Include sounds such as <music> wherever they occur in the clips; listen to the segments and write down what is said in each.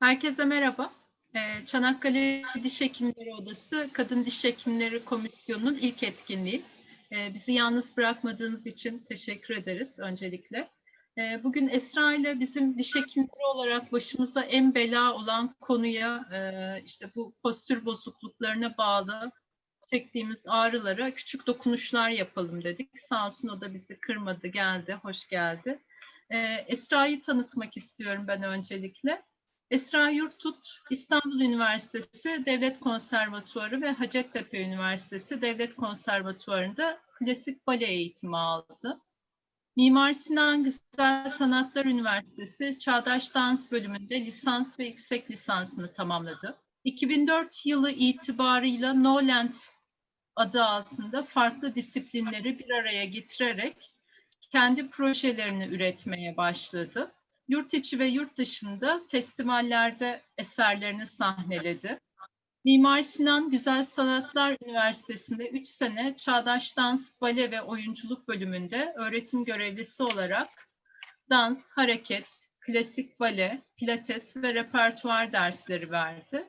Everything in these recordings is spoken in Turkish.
Herkese merhaba. Ee, Çanakkale Diş Hekimleri Odası Kadın Diş Hekimleri Komisyonu'nun ilk etkinliği. Ee, Bizi yalnız bırakmadığınız için teşekkür ederiz öncelikle. Ee, Bugün Esra ile bizim diş hekimleri olarak başımıza en bela olan konuya e, işte bu postür bozukluklarına bağlı çektiğimiz ağrılara küçük dokunuşlar yapalım dedik. Sağ olsun o da bizi kırmadı, geldi, hoş geldi. Esra'yı tanıtmak istiyorum ben öncelikle. Esra Yurtut, İstanbul Üniversitesi Devlet Konservatuarı ve Hacettepe Üniversitesi Devlet Konservatuarı'nda klasik bale eğitimi aldı. Mimar Sinan Güzel Sanatlar Üniversitesi Çağdaş Dans bölümünde lisans ve yüksek lisansını tamamladı. 2004 yılı itibarıyla Noland adı altında farklı disiplinleri bir araya getirerek kendi projelerini üretmeye başladı. Yurt içi ve yurt dışında festivallerde eserlerini sahneledi. Mimar Sinan Güzel Sanatlar Üniversitesi'nde 3 sene Çağdaş Dans, Bale ve Oyunculuk bölümünde öğretim görevlisi olarak dans, hareket, klasik bale, pilates ve repertuar dersleri verdi.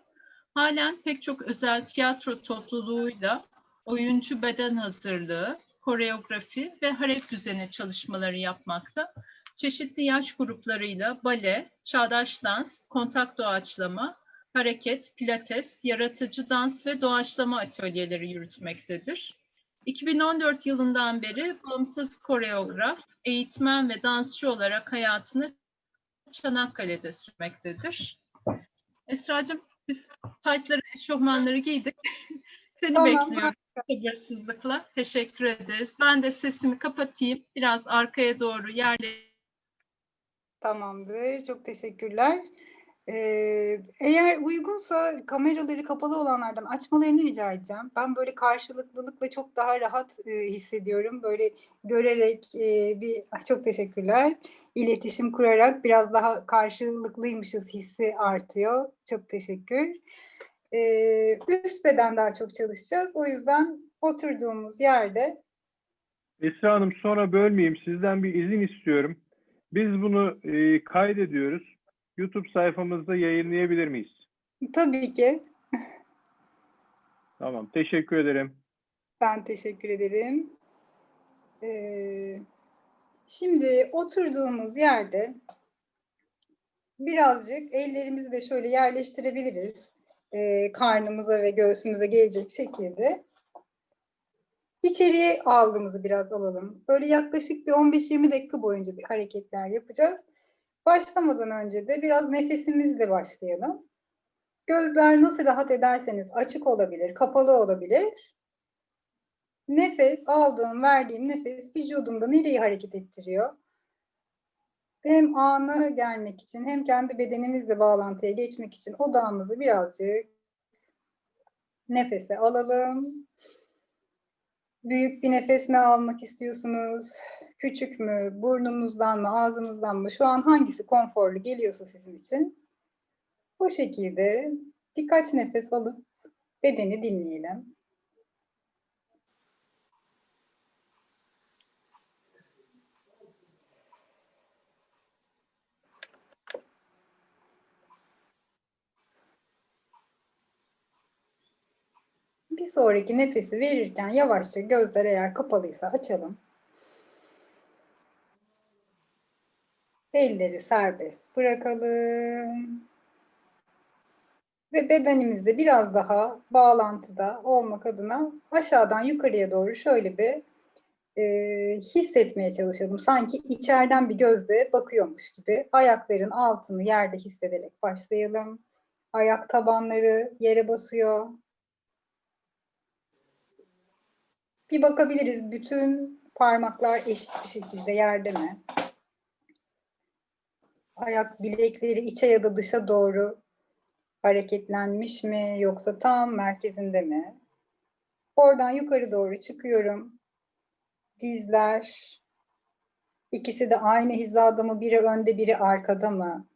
Halen pek çok özel tiyatro topluluğuyla oyuncu beden hazırlığı, koreografi ve hareket düzeni çalışmaları yapmakta çeşitli yaş gruplarıyla bale, çağdaş dans, kontak doğaçlama, hareket, pilates, yaratıcı dans ve doğaçlama atölyeleri yürütmektedir. 2014 yılından beri bağımsız koreograf, eğitmen ve dansçı olarak hayatını Çanakkale'de sürmektedir. Esra'cığım biz taytları, eşofmanları giydik. <laughs> Seni Tamam, bekliyorum sabırsızlıkla. Teşekkür ederiz. Ben de sesimi kapatayım. Biraz arkaya doğru yerleştireyim. Tamamdır. Çok teşekkürler. Ee, eğer uygunsa kameraları kapalı olanlardan açmalarını rica edeceğim. Ben böyle karşılıklılıkla çok daha rahat e, hissediyorum. Böyle görerek e, bir ah, çok teşekkürler. İletişim kurarak biraz daha karşılıklıymışız hissi artıyor. Çok teşekkür. Ee, üst beden daha çok çalışacağız. O yüzden oturduğumuz yerde Esra Hanım sonra bölmeyeyim. Sizden bir izin istiyorum. Biz bunu e, kaydediyoruz. YouTube sayfamızda yayınlayabilir miyiz? tabii ki Tamam. Teşekkür ederim. Ben teşekkür ederim. Ee, şimdi oturduğumuz yerde birazcık ellerimizi de şöyle yerleştirebiliriz. Ee, karnımıza ve göğsümüze gelecek şekilde. İçeriye algımızı biraz alalım. Böyle yaklaşık bir 15-20 dakika boyunca bir hareketler yapacağız. Başlamadan önce de biraz nefesimizle başlayalım. Gözler nasıl rahat ederseniz açık olabilir, kapalı olabilir. Nefes, aldığım, verdiğim nefes vücudumda nereyi hareket ettiriyor? Hem ana gelmek için hem kendi bedenimizle bağlantıya geçmek için odağımızı birazcık nefese alalım. Büyük bir nefes mi almak istiyorsunuz? Küçük mü? Burnunuzdan mı? Ağzınızdan mı? Şu an hangisi konforlu geliyorsa sizin için? Bu şekilde birkaç nefes alıp bedeni dinleyelim. Bir sonraki nefesi verirken yavaşça gözler eğer kapalıysa açalım. Elleri serbest bırakalım. Ve bedenimizde biraz daha bağlantıda olmak adına aşağıdan yukarıya doğru şöyle bir e, hissetmeye çalışalım. Sanki içeriden bir gözle bakıyormuş gibi. Ayakların altını yerde hissederek başlayalım. Ayak tabanları yere basıyor. Bir bakabiliriz bütün parmaklar eşit bir şekilde yerde mi? Ayak bilekleri içe ya da dışa doğru hareketlenmiş mi yoksa tam merkezinde mi? Oradan yukarı doğru çıkıyorum. Dizler ikisi de aynı hizada mı? Biri önde, biri arkada mı?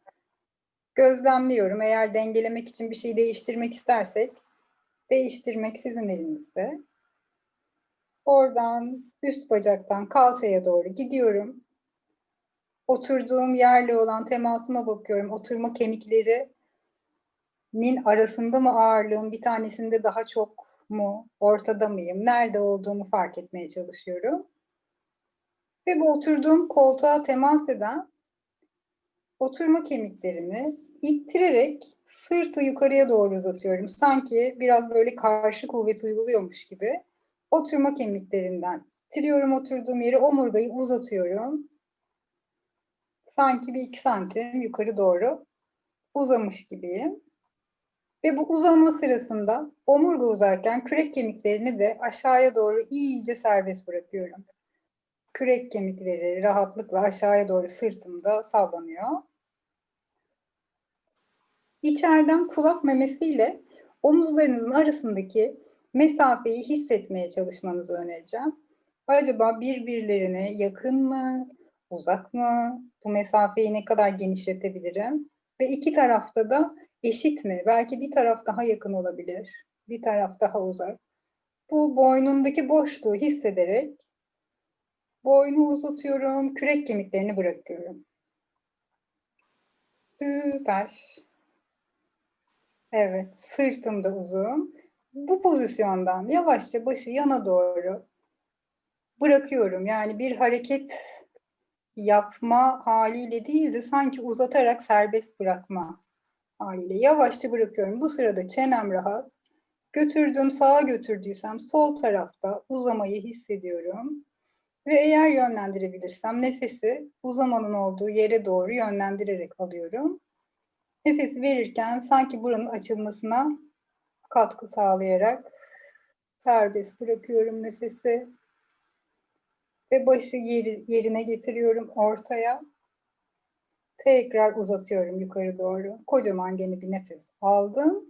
Gözlemliyorum. Eğer dengelemek için bir şey değiştirmek istersek değiştirmek sizin elinizde. Oradan üst bacaktan kalçaya doğru gidiyorum. Oturduğum yerle olan temasıma bakıyorum. Oturma kemikleri nin arasında mı ağırlığım, bir tanesinde daha çok mu, ortada mıyım, nerede olduğumu fark etmeye çalışıyorum. Ve bu oturduğum koltuğa temas eden oturma kemiklerini ittirerek sırtı yukarıya doğru uzatıyorum. Sanki biraz böyle karşı kuvvet uyguluyormuş gibi. Oturma kemiklerinden ittiriyorum oturduğum yeri, omurgayı uzatıyorum. Sanki bir iki santim yukarı doğru uzamış gibiyim. Ve bu uzama sırasında omurga uzarken kürek kemiklerini de aşağıya doğru iyice serbest bırakıyorum. Kürek kemikleri rahatlıkla aşağıya doğru sırtımda sallanıyor. İçeriden kulak memesiyle omuzlarınızın arasındaki mesafeyi hissetmeye çalışmanızı önereceğim. Acaba birbirlerine yakın mı, uzak mı? Bu mesafeyi ne kadar genişletebilirim? Ve iki tarafta da eşit mi? Belki bir taraf daha yakın olabilir, bir taraf daha uzak. Bu boynundaki boşluğu hissederek boynu uzatıyorum, kürek kemiklerini bırakıyorum. Süper. Evet, sırtım da uzun. Bu pozisyondan yavaşça başı yana doğru bırakıyorum. Yani bir hareket yapma haliyle değil de sanki uzatarak serbest bırakma haliyle yavaşça bırakıyorum. Bu sırada çenem rahat. Götürdüğüm sağa götürdüysem sol tarafta uzamayı hissediyorum. Ve eğer yönlendirebilirsem nefesi uzamanın olduğu yere doğru yönlendirerek alıyorum. Nefes verirken sanki buranın açılmasına katkı sağlayarak serbest bırakıyorum nefesi. Ve başı yeri, yerine getiriyorum ortaya. Tekrar uzatıyorum yukarı doğru. Kocaman gene bir nefes aldım.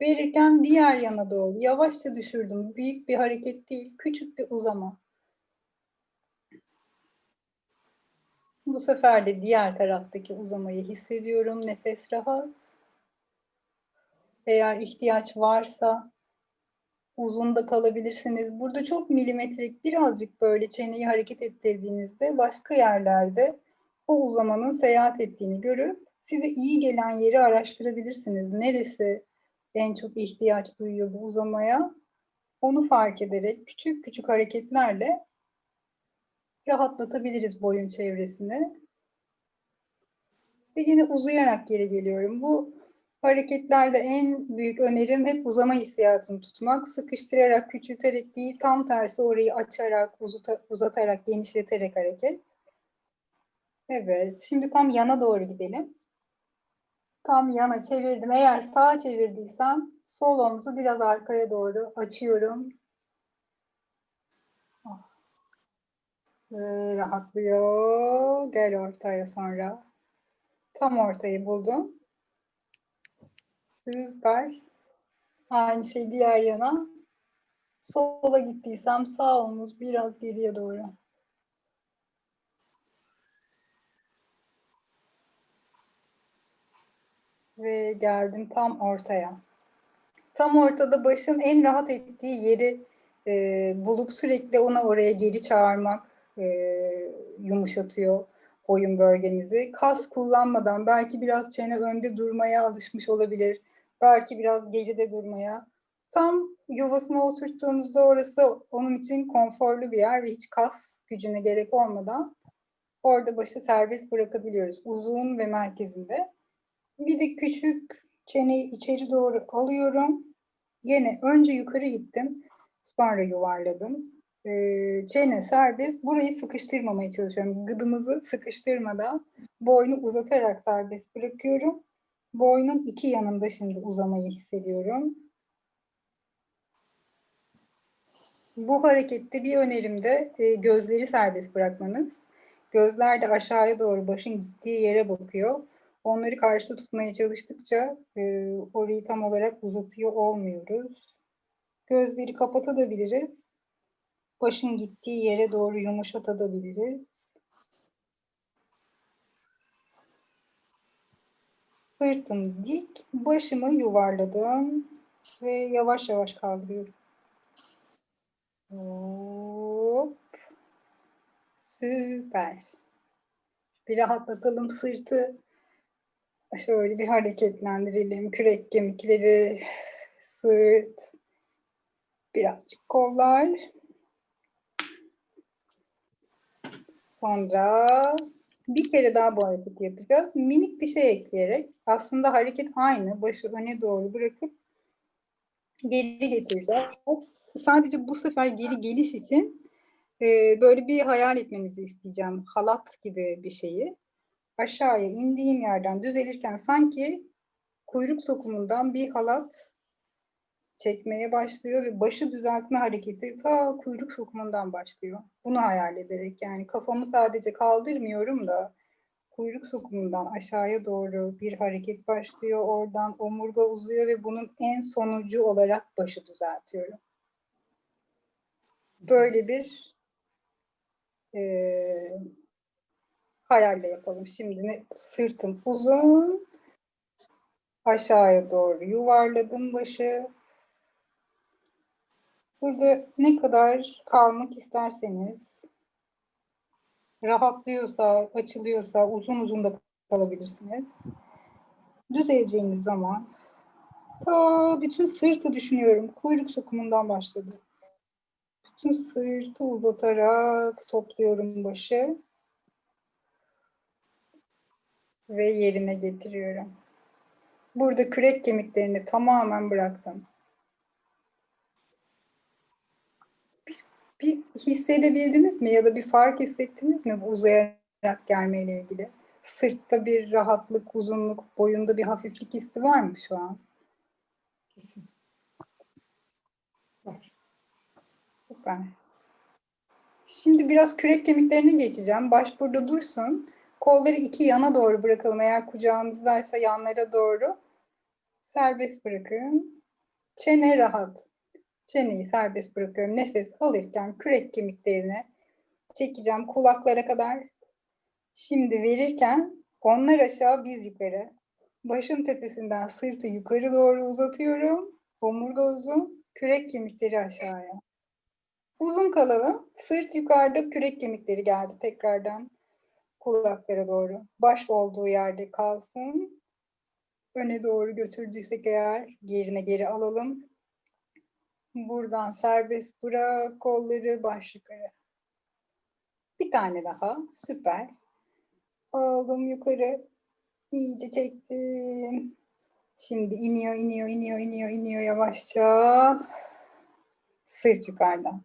Verirken diğer yana doğru yavaşça düşürdüm. Büyük bir hareket değil, küçük bir uzama. Bu sefer de diğer taraftaki uzamayı hissediyorum. Nefes rahat. Eğer ihtiyaç varsa uzun da kalabilirsiniz. Burada çok milimetrik birazcık böyle çeneyi hareket ettirdiğinizde başka yerlerde o uzamanın seyahat ettiğini görüp size iyi gelen yeri araştırabilirsiniz. Neresi en çok ihtiyaç duyuyor bu uzamaya? Onu fark ederek küçük küçük hareketlerle rahatlatabiliriz boyun çevresini. Ve yine uzayarak geri geliyorum. Bu hareketlerde en büyük önerim hep uzama hissiyatını tutmak. Sıkıştırarak, küçülterek değil, tam tersi orayı açarak, uzatarak, genişleterek hareket. Evet, şimdi tam yana doğru gidelim. Tam yana çevirdim. Eğer sağa çevirdiysem sol omuzu biraz arkaya doğru açıyorum. Ve rahatlıyor. Gel ortaya sonra. Tam ortayı buldum. Süper. Aynı şey diğer yana. Sola gittiysem sağ omuz biraz geriye doğru. Ve geldim tam ortaya. Tam ortada başın en rahat ettiği yeri e, bulup sürekli ona oraya geri çağırmak e, yumuşatıyor boyun bölgenizi. Kas kullanmadan belki biraz çene önde durmaya alışmış olabilir. Belki biraz geride durmaya. Tam yuvasına oturttuğumuzda orası onun için konforlu bir yer ve hiç kas gücüne gerek olmadan orada başı serbest bırakabiliyoruz. Uzun ve merkezinde. Bir de küçük çeneyi içeri doğru alıyorum. Yine önce yukarı gittim. Sonra yuvarladım. Ee, çene serbest. Burayı sıkıştırmamaya çalışıyorum. Gıdımızı sıkıştırmadan boynu uzatarak serbest bırakıyorum. Boynun iki yanında şimdi uzamayı hissediyorum. Bu harekette bir önerim de e, gözleri serbest bırakmanız. Gözler de aşağıya doğru başın gittiği yere bakıyor. Onları karşıda tutmaya çalıştıkça e, orayı tam olarak uzatıyor olmuyoruz. Gözleri kapatabiliriz. Başın gittiği yere doğru yumuşatabiliriz. Sırtım dik, başımı yuvarladım ve yavaş yavaş kaldırıyorum. Hop. Süper. Bir rahatlatalım sırtı. Şöyle bir hareketlendirelim. Kürek kemikleri, sırt, birazcık kollar. Sonra bir kere daha bu hareketi yapacağız. Minik bir şey ekleyerek aslında hareket aynı. Başı öne doğru bırakıp geri getireceğiz. Sadece bu sefer geri geliş için e, böyle bir hayal etmenizi isteyeceğim. Halat gibi bir şeyi. Aşağıya indiğim yerden düzelirken sanki kuyruk sokumundan bir halat çekmeye başlıyor ve başı düzeltme hareketi ta kuyruk sokumundan başlıyor. Bunu hayal ederek yani kafamı sadece kaldırmıyorum da kuyruk sokumundan aşağıya doğru bir hareket başlıyor. Oradan omurga uzuyor ve bunun en sonucu olarak başı düzeltiyorum. Böyle bir eee hayalle yapalım. Şimdi ne? sırtım uzun. Aşağıya doğru yuvarladım başı. Burada ne kadar kalmak isterseniz rahatlıyorsa, açılıyorsa uzun uzun da kalabilirsiniz. Düzeleceğiniz zaman ta bütün sırtı düşünüyorum. Kuyruk sokumundan başladı. Bütün sırtı uzatarak topluyorum başı ve yerine getiriyorum. Burada kürek kemiklerini tamamen bıraktım. Bir, hissedebildiniz mi ya da bir fark hissettiniz mi bu uzayarak gelmeyle ilgili? Sırtta bir rahatlık, uzunluk, boyunda bir hafiflik hissi var mı şu an? Kesin. Var. Süper. Şimdi biraz kürek kemiklerine geçeceğim. Baş burada dursun. Kolları iki yana doğru bırakalım. Eğer kucağınızdaysa yanlara doğru. Serbest bırakın. Çene rahat. Çeneyi serbest bırakıyorum. Nefes alırken kürek kemiklerine çekeceğim kulaklara kadar. Şimdi verirken onlar aşağı biz yukarı. Başın tepesinden sırtı yukarı doğru uzatıyorum. Omurga uzun, kürek kemikleri aşağıya. Uzun kalalım. Sırt yukarıda, kürek kemikleri geldi tekrardan kulaklara doğru. Baş olduğu yerde kalsın. Öne doğru götürdüysek eğer yerine geri alalım. Buradan serbest bırak kolları baş yukarı. Bir tane daha. Süper. Aldım yukarı. İyice çektim. Şimdi iniyor, iniyor, iniyor, iniyor, iniyor yavaşça. Sırt yukarıdan.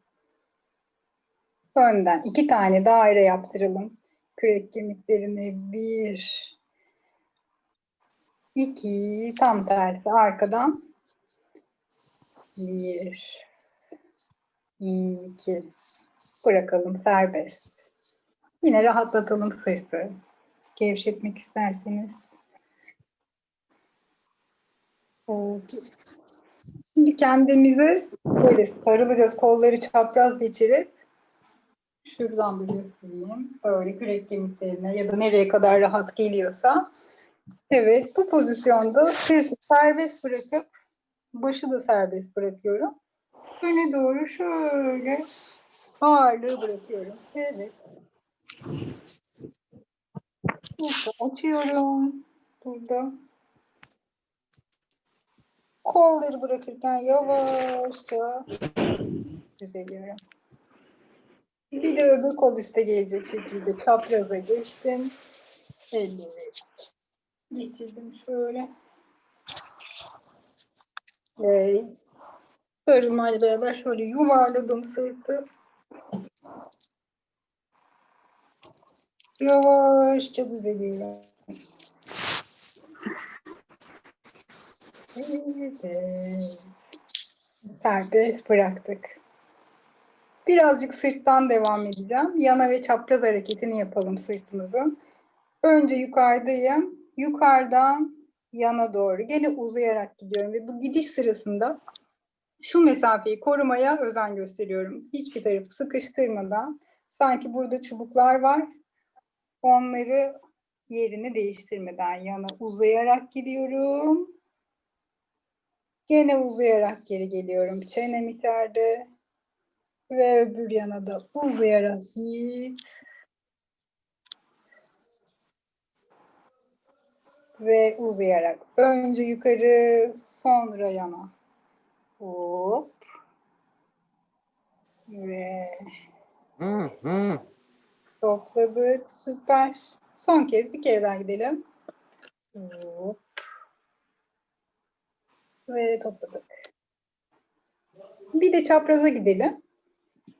Önden iki tane daire yaptıralım. Kürek kemiklerini bir, iki, tam tersi arkadan. Bir, iki. Bırakalım serbest. Yine rahatlatalım sırtı. Gevşetmek isterseniz. Şimdi kendimize böyle sarılacağız. Kolları çapraz geçirip şuradan bir göstereyim. Böyle kürek kemiklerine ya da nereye kadar rahat geliyorsa. Evet bu pozisyonda sırtı serbest bırakıp başı da serbest bırakıyorum. Öne doğru şöyle ağırlığı bırakıyorum. Evet. Burada açıyorum. Burada. Kolları bırakırken yavaşça düzeliyorum. Bir de öbür kol üste gelecek şekilde çapraza geçtim. Elleri geçirdim şöyle. Ee, sarılmayla beraber şöyle yuvarladım sırtı. Yavaşça düzeliyorum. Evet. Serbest bıraktık. Birazcık sırttan devam edeceğim. Yana ve çapraz hareketini yapalım sırtımızın. Önce yukarıdayım. Yukarıdan yana doğru. Gene uzayarak gidiyorum ve bu gidiş sırasında şu mesafeyi korumaya özen gösteriyorum. Hiçbir tarafı sıkıştırmadan. Sanki burada çubuklar var. Onları yerini değiştirmeden yana uzayarak gidiyorum. Gene uzayarak geri geliyorum. Çenem içeride. Ve öbür yana da uzayarak git. Ve uzayarak önce yukarı sonra yana. Hop. Ve Hı, hı. topladık. Süper. Son kez bir kere daha gidelim. Hop. Ve topladık. Bir de çapraza gidelim.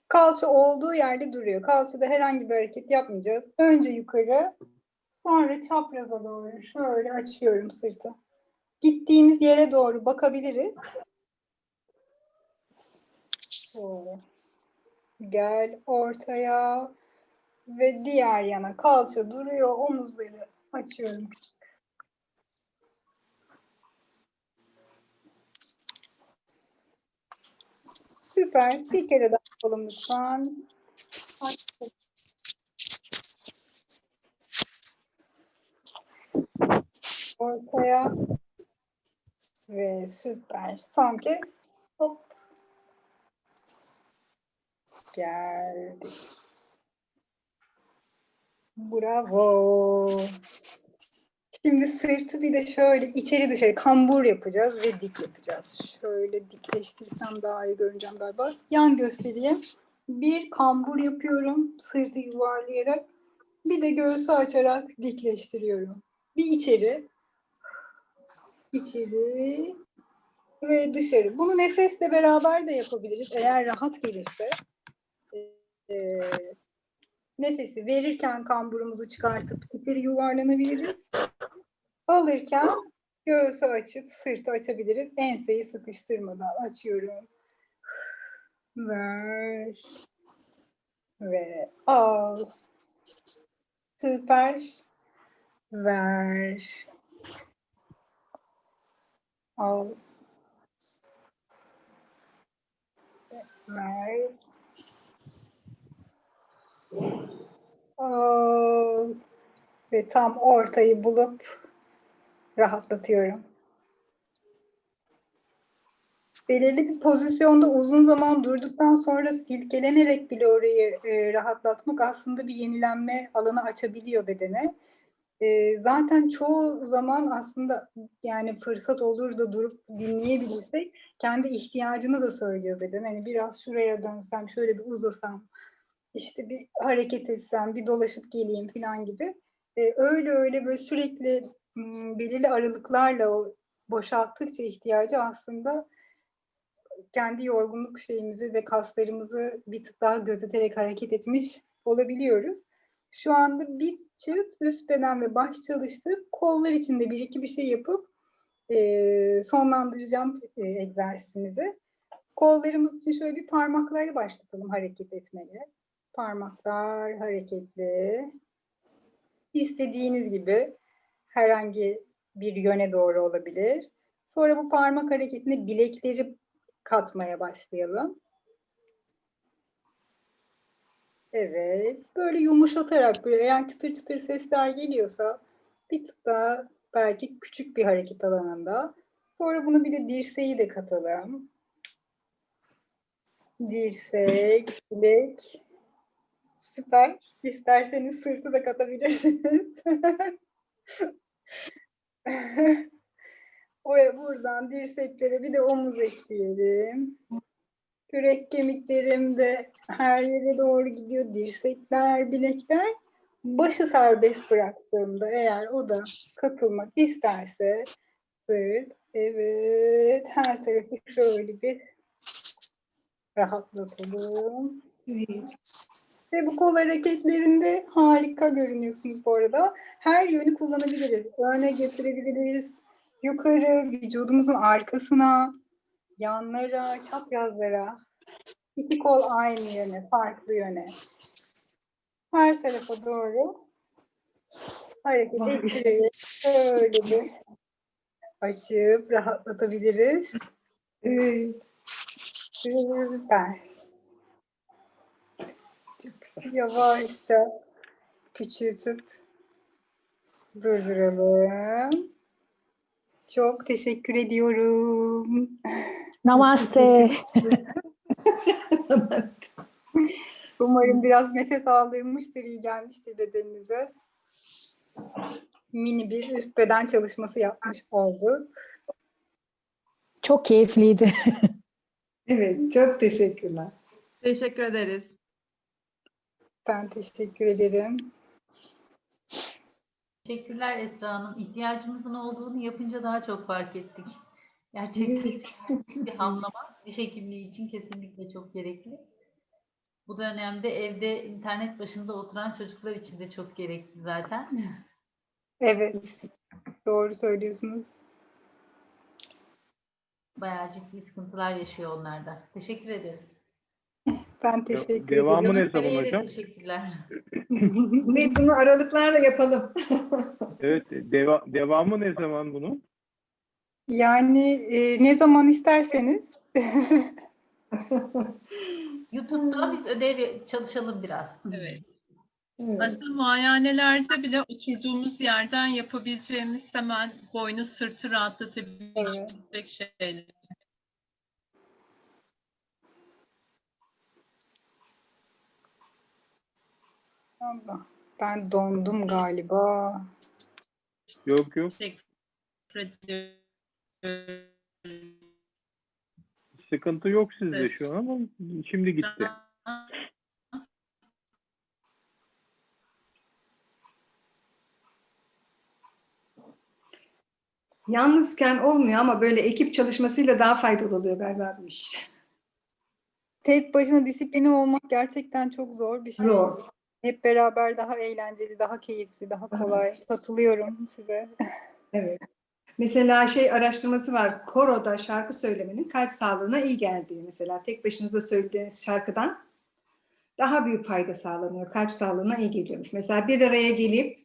Kalça olduğu yerde duruyor. Kalçada herhangi bir hareket yapmayacağız. Önce yukarı, sonra çapraza doğru şöyle açıyorum sırtı. Gittiğimiz yere doğru bakabiliriz. Şöyle. Gel ortaya ve diğer yana kalça duruyor. Omuzları açıyorum. Süper. Bir kere daha yapalım lütfen. Açtık. Ortaya. Ve süper. Son kez. Hop. Geldik. Bravo. Şimdi sırtı bir de şöyle içeri dışarı kambur yapacağız ve dik yapacağız. Şöyle dikleştirsem daha iyi görüneceğim galiba. Yan göstereyim. Bir kambur yapıyorum sırtı yuvarlayarak. Bir de göğsü açarak dikleştiriyorum. Bir içeri. İçeri ve dışarı. Bunu nefesle beraber de yapabiliriz eğer rahat gelirse. Ee, nefesi verirken kamburumuzu çıkartıp içeri yuvarlanabiliriz. Alırken göğsü açıp sırtı açabiliriz. Enseyi sıkıştırmadan açıyorum. Ver. Ve al. Süper. Ver. Al. Ver. Al. Ve tam ortayı bulup rahatlatıyorum. Belirli bir pozisyonda uzun zaman durduktan sonra silkelenerek bile orayı e, rahatlatmak aslında bir yenilenme alanı açabiliyor bedene. Zaten çoğu zaman aslında yani fırsat olur da durup dinleyebilirsek kendi ihtiyacını da söylüyor beden. Hani biraz şuraya dönsem, şöyle bir uzasam, işte bir hareket etsem, bir dolaşıp geleyim falan gibi. Öyle öyle böyle sürekli belirli aralıklarla o boşalttıkça ihtiyacı aslında kendi yorgunluk şeyimizi ve kaslarımızı bir tık daha gözeterek hareket etmiş olabiliyoruz. Şu anda bir çıt üst beden ve baş çalıştık. Kollar için de bir iki bir şey yapıp e, sonlandıracağım e, egzersizimizi. Kollarımız için şöyle bir parmakları başlatalım hareket etmeye. Parmaklar hareketli. İstediğiniz gibi herhangi bir yöne doğru olabilir. Sonra bu parmak hareketine bilekleri katmaya başlayalım. Evet, böyle yumuşatarak böyle eğer çıtır çıtır sesler geliyorsa bir tık daha belki küçük bir hareket alanında. Sonra bunu bir de dirseği de katalım. Dirsek, bilek. Süper. İsterseniz sırtı da katabilirsiniz. <laughs> Oraya buradan dirseklere bir de omuz ekleyelim. Kürek kemiklerim de her yere doğru gidiyor. Dirsekler, bilekler. Başı serbest bıraktığımda eğer o da katılmak isterse sırt, evet her tarafı şöyle bir rahatlatalım. Ve bu kol hareketlerinde harika görünüyorsunuz bu arada. Her yönü kullanabiliriz. Öne getirebiliriz. Yukarı, vücudumuzun arkasına, yanlara, çaprazlara. İki kol aynı yöne, farklı yöne. Her tarafa doğru hareket ettirerek şöyle bir açıp rahatlatabiliriz. Süper. Yavaşça küçültüp durduralım. Çok teşekkür ediyorum. Namaste. <laughs> Umarım biraz nefes aldırmıştır, iyi gelmiştir bedeninize. mini bir üst beden çalışması yapmış olduk. Çok keyifliydi. Evet, çok teşekkürler. Teşekkür ederiz. Ben teşekkür ederim. Teşekkürler Esra Hanım. İhtiyacımızın olduğunu yapınca daha çok fark ettik. Gerçekten <laughs> bir <laughs> hamlama diş hekimliği için kesinlikle çok gerekli. Bu dönemde evde internet başında oturan çocuklar için de çok gerekli zaten. Evet, doğru söylüyorsunuz. Bayağı ciddi sıkıntılar yaşıyor onlar da. Teşekkür ederiz. Ben teşekkür devamı ederim. ne zaman hocam? Teşekkürler. <laughs> Ve bunu aralıklarla yapalım. Evet, deva- devamı ne zaman bunun? Yani e, ne zaman isterseniz. <laughs> YouTube'da biz ödev çalışalım biraz. Evet. Evet. Aslında muayenelerde bile oturduğumuz yerden yapabileceğimiz hemen boynu sırtı rahatlatabilecek Evet. şeyler. Allah, Ben dondum galiba. Yok yok, Teşekkür ediyorum. Sıkıntı yok sizde Evet. şu an ama şimdi gitti. Yalnızken olmuyor ama böyle ekip çalışmasıyla daha faydalı oluyor galiba bu iş. Tek başına disiplini olmak gerçekten çok zor bir şey. Zor. Hep beraber daha eğlenceli, daha keyifli, daha kolay. Katılıyorum size. Evet. Mesela şey araştırması var. Koro'da şarkı söylemenin kalp sağlığına iyi geldiği mesela. Tek başınıza söylediğiniz şarkıdan daha büyük fayda sağlanıyor. Kalp sağlığına iyi geliyormuş. Mesela bir araya gelip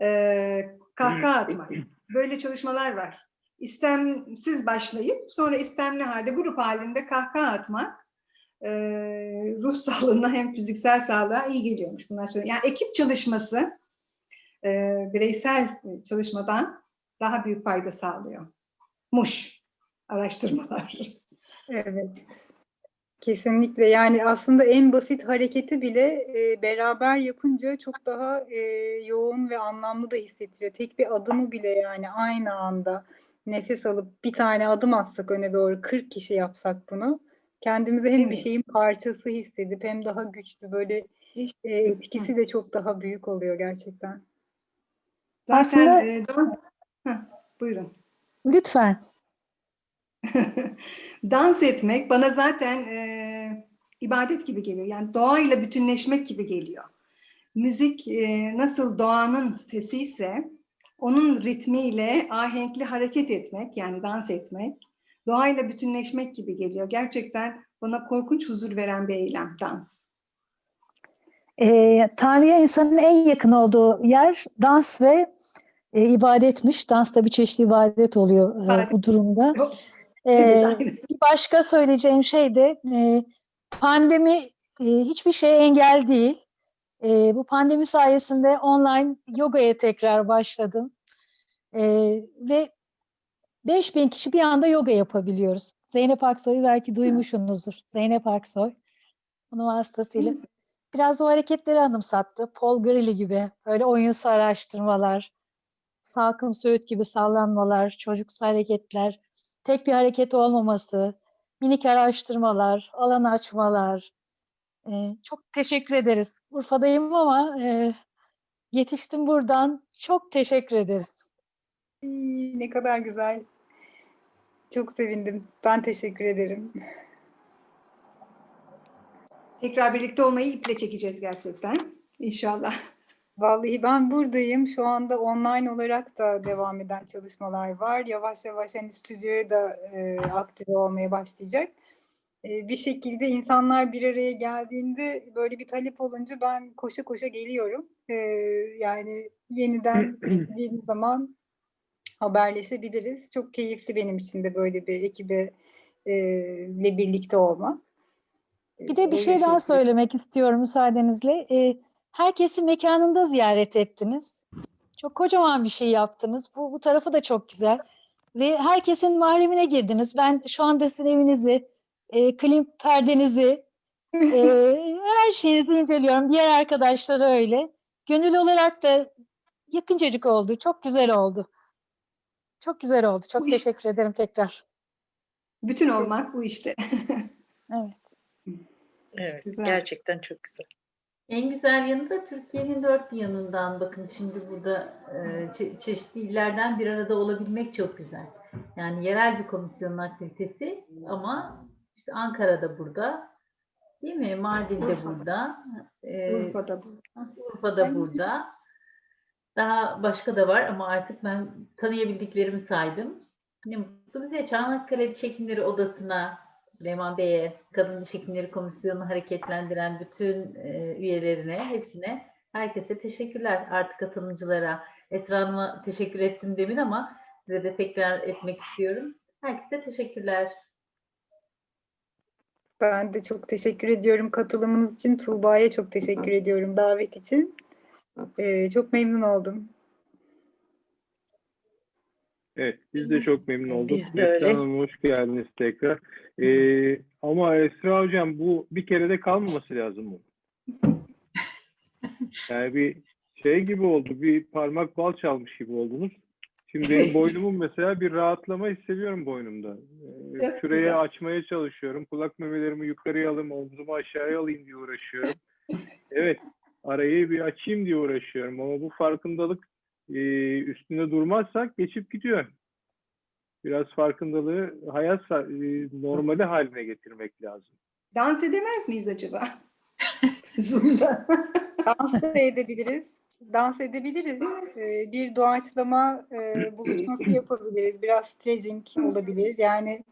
e, kahkaha atmak. Böyle çalışmalar var. İstemsiz başlayıp sonra istemli halde grup halinde kahkaha atmak e, ruh sağlığına hem fiziksel sağlığa iyi geliyormuş. Bunlar yani ekip çalışması e, bireysel çalışmadan daha büyük fayda sağlıyor. Muş araştırmalar. <laughs> Evet. Kesinlikle yani aslında en basit hareketi bile e, beraber yapınca çok daha e, yoğun ve anlamlı da hissettiriyor. Tek bir adımı bile yani aynı anda nefes alıp bir tane adım atsak öne doğru 40 kişi yapsak bunu kendimizi hem bir şeyin parçası hissedip hem daha güçlü böyle e, etkisi de çok daha büyük oluyor gerçekten. Zaten Aslında- e. Heh, buyurun. Lütfen. <laughs> dans etmek bana zaten e, ibadet gibi geliyor. Yani doğayla bütünleşmek gibi geliyor. Müzik e, nasıl doğanın sesi ise onun ritmiyle ahenkli hareket etmek yani dans etmek doğayla bütünleşmek gibi geliyor. Gerçekten bana korkunç huzur veren bir eylem dans. Ee, Tanrı'ya insanın en yakın olduğu yer dans ve e, ibadetmiş. Dans da bir çeşit ibadet oluyor e, bu durumda. Aynen. bir başka söyleyeceğim şey de e, pandemi e, hiçbir şeye engel değil. E, bu pandemi sayesinde online yogaya tekrar başladım. E, ve 5000 kişi bir anda yoga yapabiliyoruz. Zeynep Aksoy'u belki duymuşsunuzdur. Zeynep Aksoy. Onun vasıtasıyla biraz o hareketleri anımsattı. Paul Grilly gibi böyle oyunsu araştırmalar, salkım söğüt gibi sallanmalar, çocuksu hareketler, tek bir hareket olmaması, minik araştırmalar, alan açmalar. Ee, çok teşekkür ederiz. Urfa'dayım ama e, yetiştim buradan. Çok teşekkür ederiz. Ne kadar güzel. Çok sevindim. Ben teşekkür ederim. Tekrar birlikte olmayı iple çekeceğiz gerçekten. İnşallah. Vallahi ben buradayım. Şu anda online olarak da devam eden çalışmalar var. Yavaş yavaş hani stüdyoya da e, aktive olmaya başlayacak. E, bir şekilde insanlar bir araya geldiğinde böyle bir talep olunca ben koşa koşa geliyorum. E, yani yeniden <clears throat> istediğiniz zaman haberleşebiliriz. Çok keyifli benim için de böyle bir ekibe e, ile birlikte olmak. Bir de bir şey daha söylemek istiyorum müsaadenizle. Ee, herkesi mekanında ziyaret ettiniz. Çok kocaman bir şey yaptınız. Bu, bu tarafı da çok güzel. Ve herkesin mahremine girdiniz. Ben şu anda sizin evinizi, e, klim perdenizi, e, <laughs> her şeyinizi inceliyorum. Diğer arkadaşlar öyle. Gönül olarak da yakıncacık oldu. Çok güzel oldu. Çok güzel oldu. Çok Bu iş- teşekkür ederim tekrar. Bütün olmak bu işte. <laughs> Evet. Evet, Güzel. gerçekten çok güzel. En güzel yanı da Türkiye'nin dört bir yanından bakın şimdi burada e, çe- çeşitli illerden bir arada olabilmek çok güzel. Yani yerel bir komisyonun aktivitesi ama işte Ankara'da burada değil mi? Mardin'de burada. e, Urfa'da bu. Urfa'da burada. Daha başka da var ama artık ben tanıyabildiklerimi saydım. Ne mutlu bize. Çanakkale Diş Hekimleri Odası'na, Süleyman Bey'e, Kadın Diş Hekimleri Komisyonu'nu hareketlendiren bütün e, üyelerine, hepsine, herkese teşekkürler. Artık katılımcılara. Esra Hanım'a teşekkür ettim demin ama size de tekrar etmek istiyorum. Herkese teşekkürler. Ben de çok teşekkür ediyorum katılımınız için. Tuğba'ya çok teşekkür ediyorum davet için. Ee, çok memnun oldum. Evet, biz de çok memnun olduk. Biz de öyle. Hanım hoş geldiniz tekrar. Ee, ama Esra Hocam bu bir kerede kalmaması lazım bu. <laughs> Yani bir şey gibi oldu, bir parmak bal çalmış gibi oldunuz. Şimdi benim boynumun mesela bir rahatlama hissediyorum boynumda. Ee, şurayı açmaya çalışıyorum. Kulak memelerimi yukarıya alayım, omzumu aşağıya alayım diye uğraşıyorum. <laughs> Evet, arayı bir açayım diye uğraşıyorum. Ama bu farkındalık e, üstünde durmazsak geçip gidiyor. Biraz farkındalığı hayat e, normali haline getirmek lazım. Dans edemez miyiz acaba? <laughs> Zoom'da. Dans da edebiliriz. Dans edebiliriz. Ee, bir doğaçlama e, buluşması yapabiliriz. Biraz stretching olabilir. Yani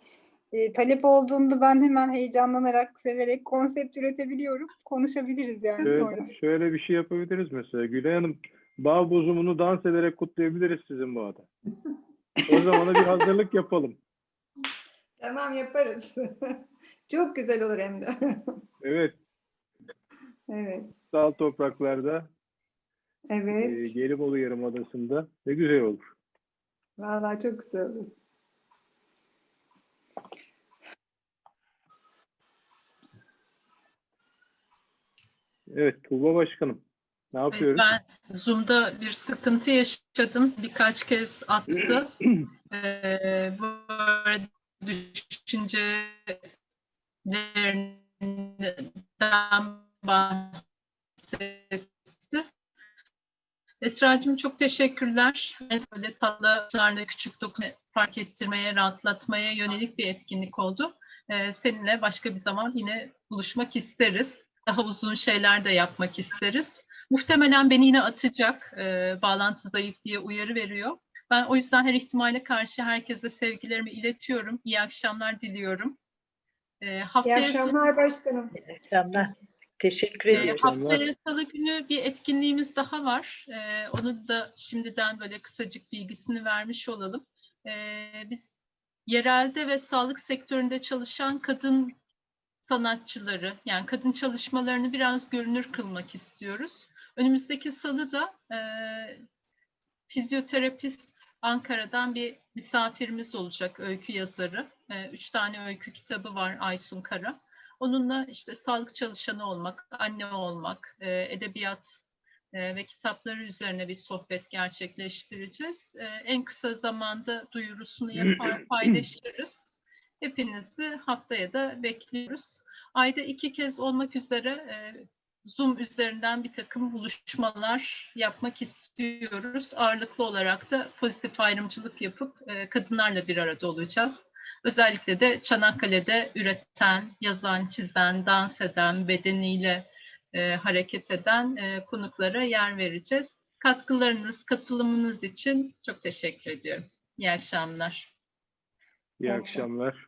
e, talep olduğunda ben hemen heyecanlanarak, severek konsept üretebiliyorum. Konuşabiliriz yani sonra. Şöyle, şöyle bir şey yapabiliriz mesela. Gülay Hanım, bağ bozumunu dans ederek kutlayabiliriz sizin bağda. O zamana bir hazırlık yapalım. tamam yaparız. <laughs> Çok güzel olur hem de. Evet, evet. sağ topraklarda, Evet. e, Gelibolu Yarımadası'nda ne güzel olur. Vallahi çok güzel olur. Evet, Tuğba Başkanım. Ne yapıyoruz? Ben Zoom'da bir sıkıntı yaşadım. Birkaç kez attı. <clears throat> Ee, bu arada düşüncelerinden bahsetti. Esra'cığım çok teşekkürler. Böyle tatlılarla küçük dokuma fark ettirmeye, rahatlatmaya yönelik bir etkinlik oldu. Ee, seninle başka bir zaman yine buluşmak isteriz. Daha uzun şeyler de yapmak isteriz. Muhtemelen beni yine atacak. Ee, bağlantı zayıf diye uyarı veriyor. Ben o yüzden her ihtimale karşı herkese sevgilerimi iletiyorum. İyi akşamlar diliyorum. İyi haftaya akşamlar başkanım. Akşamlar. Teşekkür ee, ediyoruz. haftaya salı günü bir etkinliğimiz daha var. Ee, onu da şimdiden böyle kısacık bilgisini vermiş olalım. Ee, biz yerelde ve sağlık sektöründe çalışan kadın sanatçıları, yani kadın çalışmalarını biraz görünür kılmak istiyoruz. Önümüzdeki salı da e, fizyoterapist Ankara'dan bir misafirimiz olacak, öykü yazarı. E, üç tane öykü kitabı var Aysun Kara. Onunla işte sağlık çalışanı olmak, anne olmak, e, edebiyat e, ve kitapları üzerine bir sohbet gerçekleştireceğiz. E, en kısa zamanda duyurusunu yapar, <clears throat> paylaşırız. Hepinizi haftaya da bekliyoruz. Ayda iki kez olmak üzere e, Zoom üzerinden bir takım buluşmalar yapmak istiyoruz. Ağırlıklı olarak da pozitif ayrımcılık yapıp e, kadınlarla bir arada olacağız. Özellikle de Çanakkale'de üreten, yazan, çizen, dans eden, bedeniyle e, hareket eden e, konuklara yer vereceğiz. Katkılarınız, katılımınız için çok teşekkür ediyorum. İyi akşamlar. İyi akşamlar.